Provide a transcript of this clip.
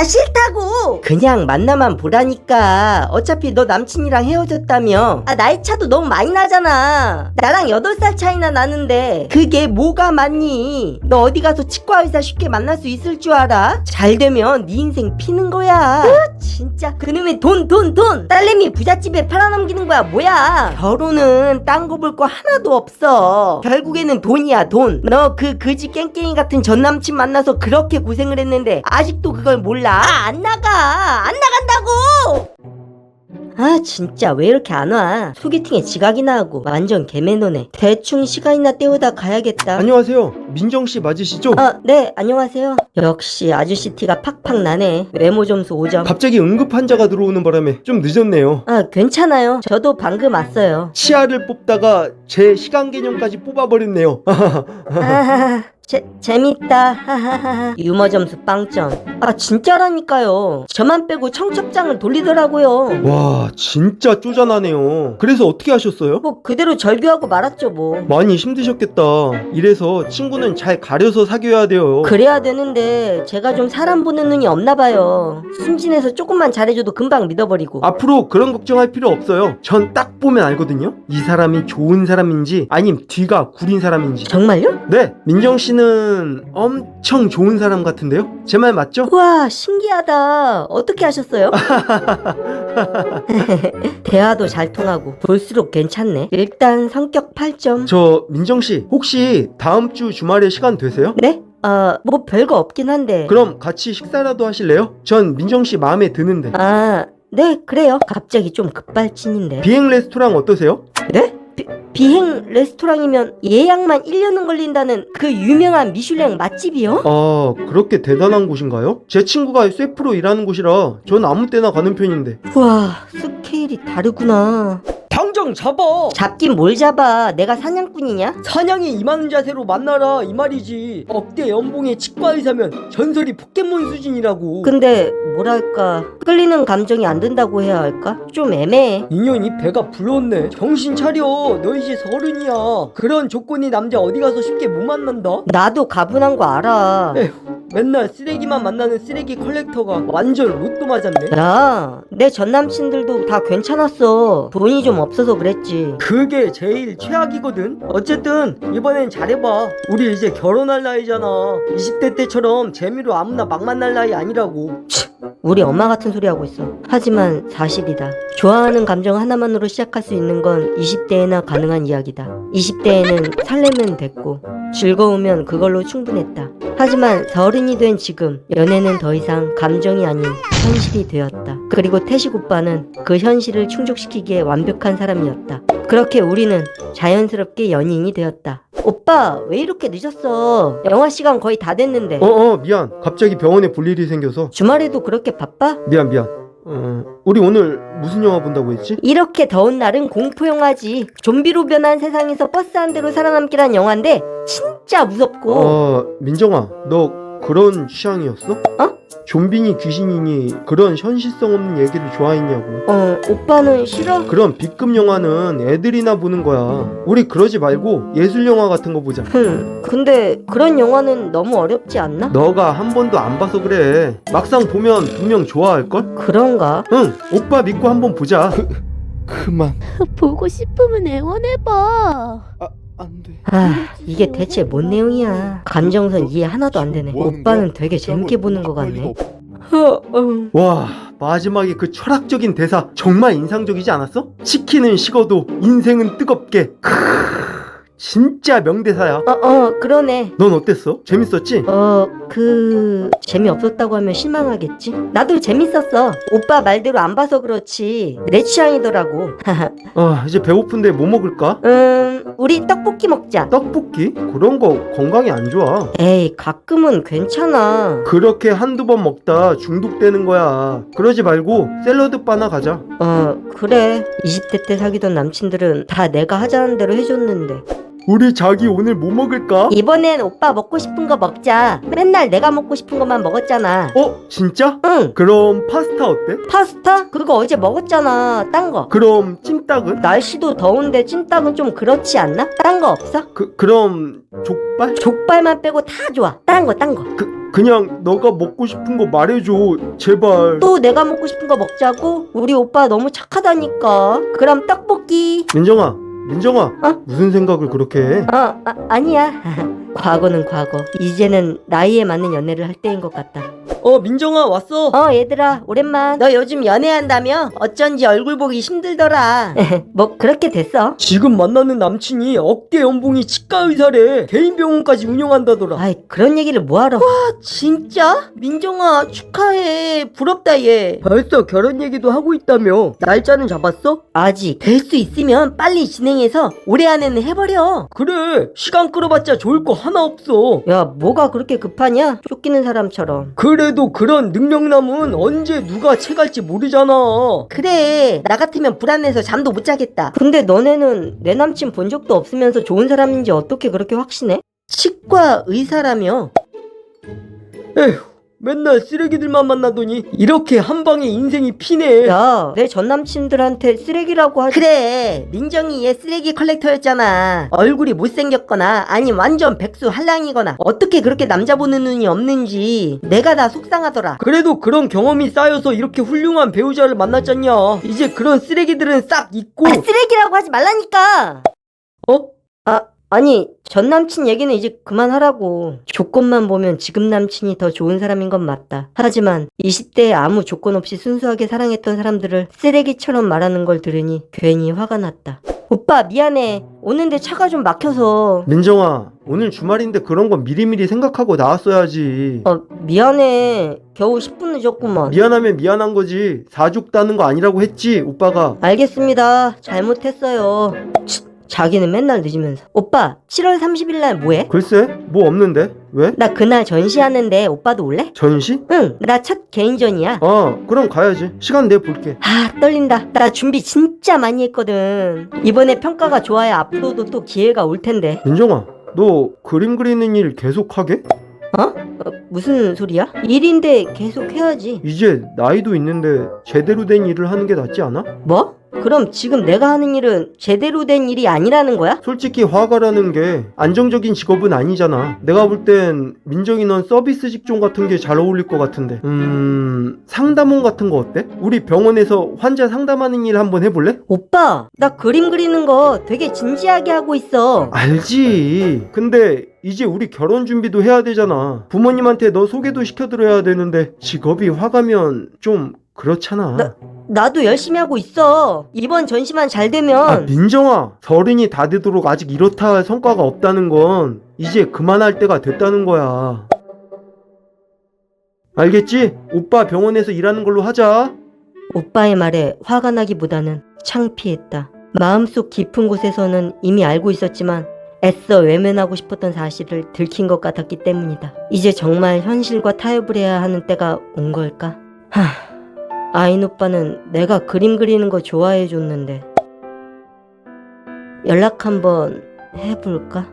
아 싫다고. 그냥 만나만 보라니까. 어차피 너 남친이랑 헤어졌다며. 아 나이 차도 너무 많이 나잖아. 나랑 8살 차이나 나는데 그게 뭐가 맞니? 너 어디 가서 치과 의사 쉽게 만날 수 있을 줄 알아? 잘 되면 네 인생 피는 거야. 으, 진짜 그놈의 돈 돈 돈! 딸내미 부잣집에 팔아넘기는 거야 뭐야? 결혼은 딴 거 볼 거 하나도 없어. 결국에는 돈이야 돈. 너 그 그지 깽깽이 같은 전 남친 만나서 그렇게 고생을 했는데 아직도 그걸 몰라? 아, 안 나가. 안 나간다고 아 진짜 왜 이렇게 안 와 소개팅에 지각이나 하고 완전 개매너네 대충 시간이나 때우다 가야겠다 안녕하세요. 민정 씨 맞으시죠? 아, 네, 안녕하세요. 역시 아저씨 티가 팍팍 나네. 외모 점수 5점. 갑자기 응급 환자가 들어오는 바람에 좀 늦었네요. 아, 괜찮아요. 저도 방금 왔어요. 치아를 뽑다가 제 시간 개념까지 뽑아버렸네요. 아, 재, 재밌다. 하하하. 유머 점수 빵점. 아, 진짜라니까요. 저만 빼고 청첩장을 돌리더라고요. 와, 진짜 쪼잔하네요. 그래서 어떻게 하셨어요? 뭐, 그대로 절규하고 말았죠, 뭐. 많이 힘드셨겠다. 이래서 친구는 잘 가려서 사귀어야 돼요. 그래야 되는데, 제가 좀 사람 보는 눈이 없나 봐요. 순진해서 조금만 잘해줘도 금방 믿어버리고. 앞으로 그런 걱정할 필요 없어요. 전 딱 보면 알거든요. 이 사람이 좋은 사람인지 아님 뒤가 구린 사람인지. 정말요? 네, 민정 씨는 엄청 좋은 사람 같은데요? 제 말 맞죠? 우와 신기하다 어떻게 하셨어요? 대화도 잘 통하고 볼수록 괜찮네 일단 성격 8점 저 민정 씨 혹시 다음 주 주말에 시간 되세요? 네? 어, 뭐 별거 없긴 한데 그럼 같이 식사라도 하실래요? 전 민정 씨 마음에 드는데. 아, 네 그래요 갑자기 좀 급발진인데 비행 레스토랑 어떠세요? 네? 비, 비행 레스토랑이면 예약만 1년은 걸린다는 그 유명한 미슐랭 맛집이요? 아, 그렇게 대단한 곳인가요? 제 친구가 쇠프로 일하는 곳이라 전 아무 때나 가는 편인데. 우와 스케일이 다르구나 당장 잡아. 잡긴 뭘 잡아? 내가 사냥꾼이냐? 사냥이 임하는 자세로 만나라 이 말이지. 억대 연봉의 치과 의사면 전설이 포켓몬 수준이라고. 근데 뭐랄까 끌리는 감정이 안 든다고 해야 할까? 좀 애매해. 인연이 배가 불렀네. 정신 차려. 너 이제 서른이야. 그런 조건이 남자 어디 가서 쉽게 못 만난다? 나도 가분한 거 알아. 에휴 맨날 쓰레기만 만나는 쓰레기 컬렉터가 완전 로또 맞았네 야, 내 전남친들도 다 괜찮았어. 돈이 좀 없어서 그랬지. 그게 제일 최악이거든 어쨌든 이번엔 잘해봐 우리 이제 결혼할 나이잖아 20대 때처럼 재미로 아무나 막 만날 나이 아니라고 우리 엄마 같은 소리 하고 있어. 하지만 사실이다. 좋아하는 감정 하나만으로 시작할 수 있는 건 20대에나 가능한 이야기다. 20대에는 설레면 됐고, 즐거우면 그걸로 충분했다. 하지만 서른이 된 지금, 연애는 더 이상 감정이 아닌 현실이 되었다. 그리고 태식 오빠는 그 현실을 충족시키기에 완벽한 사람이었다. 그렇게 우리는 자연스럽게 연인이 되었다. 오빠, 왜 이렇게 늦었어? 영화 시간 거의 다 됐는데. 어, 어, 미안. 갑자기 병원에 볼 일이 생겨서. 주말에도 그렇게 바빠? 미안, 미안. 어, 우리 오늘 무슨 영화 본다고 했지? 이렇게 더운 날은 공포 영화지. 좀비로 변한 세상에서 버스 한 대로 살아남기란 영화인데 진짜 무섭고. 어, 민정아, 너 그런 취향이었어? 어? 좀비니 귀신이니 그런 현실성 없는 얘기를 좋아했냐고. 어, 오빠는 싫어? 그런 B급 영화는 애들이나 보는 거야. 우리 그러지 말고 예술 영화 같은 거 보자. 흠. 근데 그런 영화는 너무 어렵지 않나? 너가 한 번도 안 봐서 그래. 막상 보면 분명 좋아할걸? 그런가? 응, 오빠 믿고 한번 보자. 그, 그만. 보고 싶으면 애원해봐. 안 돼. 아, 이게 대체 뭔 내용이야? 감정선 이해 하나도 안 되네. 오빠는 되게 재밌게 보는 것 같네. 어, 어. 와, 마지막에 그 철학적인 대사 정말 인상적이지 않았어? 치킨은 식어도 인생은 뜨겁게. 크으, 진짜 명대사야. 어, 어, 그러네. 넌 어땠어? 재밌었지? 어, 그, 재미없었다고 하면 실망하겠지? 나도 재밌었어. 오빠 말대로 안 봐서 그렇지. 내 취향이더라고. 아, 이제 배고픈데 뭐 먹을까? 음, 우리 떡볶이 먹자. 떡볶이? 그런 거 건강에 안 좋아. 에이, 가끔은 괜찮아. 그렇게 한두 번 먹다 중독되는 거야. 그러지 말고 샐러드 바나 가자. 어, 그래. 20대 때 사귀던 남친들은 다 내가 하자는 대로 해줬는데. 우리 자기 오늘 뭐 먹을까? 이번엔 오빠 먹고 싶은 거 먹자. 맨날 내가 먹고 싶은 것만 먹었잖아. 어? 진짜? 응. 그럼 파스타 어때? 파스타? 그거 어제 먹었잖아. 딴 거. 그럼 찜닭은? 날씨도 더운데 찜닭은 좀 그렇지 않나? 딴 거 없어? 그 그럼 족발? 족발만 빼고 다 좋아. 딴 거, 딴 거. 그 그냥 너가 먹고 싶은 거 말해줘 제발 또 내가 먹고 싶은 거 먹자고? 우리 오빠 너무 착하다니까. 그럼 떡볶이. 민정아 민정아 어? 무슨 생각을 그렇게 해? 어, 아, 아니야. 과거는 과거. 이제는 나이에 맞는 연애를 할 때인 것 같다. 어 민정아 왔어 어, 얘들아, 오랜만. 너 요즘 연애한다며? 어쩐지 얼굴 보기 힘들더라. 뭐, 그렇게 됐어. 지금 만나는 남친이 억대 연봉이 치과 의사래 개인 병원까지 운영한다더라 아이, 그런 얘기를 뭐하러. 와, 진짜? 민정아, 축하해. 부럽다, 얘. 벌써 결혼 얘기도 하고 있다며 날짜는 잡았어? 아직 될 수 있으면 빨리 진행해서 올해 안에는 해버려. 그래 시간 끌어봤자 좋을 거 하나 없어 야, 뭐가 그렇게 급하냐? 쫓기는 사람처럼. 그래 도 그런 능력남은 언제 누가 채갈지 모르잖아 그래, 나 같으면 불안해서 잠도 못 자겠다. 근데 너네는 내 남친 본 적도 없으면서 좋은 사람인지 어떻게 그렇게 확신해? 치과 의사라며? 에휴 맨날 쓰레기들만 만나더니 이렇게 한 방에 인생이 피네 야, 내 전 남친들한테 쓰레기라고 하지. 그래, 민정이 얘 쓰레기 컬렉터였잖아. 얼굴이 못생겼거나, 아니 완전 백수 한량이거나, 어떻게 그렇게 남자 보는 눈이 없는지, 내가 다 속상하더라. 그래도 그런 경험이 쌓여서 이렇게 훌륭한 배우자를 만났잖냐 이제 그런 쓰레기들은 싹 잊고 아, 쓰레기라고 하지 말라니까! 어? 아, 아니, 전 남친 얘기는 이제 그만하라고. 조건만 보면 지금 남친이 더 좋은 사람인 건 맞다. 하지만 20대에 아무 조건 없이 순수하게 사랑했던 사람들을 쓰레기처럼 말하는 걸 들으니 괜히 화가 났다. 오빠, 미안해. 오는데 차가 좀 막혀서. 민정아 오늘 주말인데 그런 건 미리미리 생각하고 나왔어야지 어, 미안해. 겨우 10분 늦었구먼. 미안하면 미안한 거지 사죽 다는 거 아니라고 했지 오빠가 알겠습니다. 잘못했어요. 치, 자기는 맨날 늦으면서. 오빠, 7월 30일 날 뭐해? 글쎄 뭐 없는데 왜? 나 그날 전시하는데 오빠도 올래? 전시? 응, 나 첫 개인전이야. 아 그럼 가야지 시간 내 볼게 아, 떨린다. 나 준비 진짜 많이 했거든. 이번에 평가가 좋아야 앞으로도 또 기회가 올 텐데. 민정아 너 그림 그리는 일 계속 하게? 어, 무슨 소리야? 일인데 계속 해야지. 이제 나이도 있는데 제대로 된 일을 하는 게 낫지 않아? 뭐? 그럼 지금 내가 하는 일은 제대로 된 일이 아니라는 거야? 솔직히 화가라는 게 안정적인 직업은 아니잖아. 내가 볼 땐 민정이 넌 서비스 직종 같은 게 잘 어울릴 것 같은데. 음, 상담원 같은 거 어때? 우리 병원에서 환자 상담하는 일 한번 해볼래? 오빠, 나 그림 그리는 거 되게 진지하게 하고 있어. 알지. 근데 이제 우리 결혼 준비도 해야 되잖아. 부모님한테 너 소개도 시켜드려야 되는데 직업이 화가면 좀 그렇잖아. 나- 나도 열심히 하고 있어. 이번 전시만 잘 되면. 아, 민정아. 서른이 다 되도록 아직 이렇다 할 성과가 없다는 건 이제 그만할 때가 됐다는 거야. 알겠지? 오빠 병원에서 일하는 걸로 하자. 오빠의 말에 화가 나기보다는 창피했다. 마음속 깊은 곳에서는 이미 알고 있었지만 애써 외면하고 싶었던 사실을 들킨 것 같았기 때문이다. 이제 정말 현실과 타협을 해야 하는 때가 온 걸까? 하, 아인 오빠는 내가 그림 그리는 거 좋아해 줬는데 연락 한번 해볼까?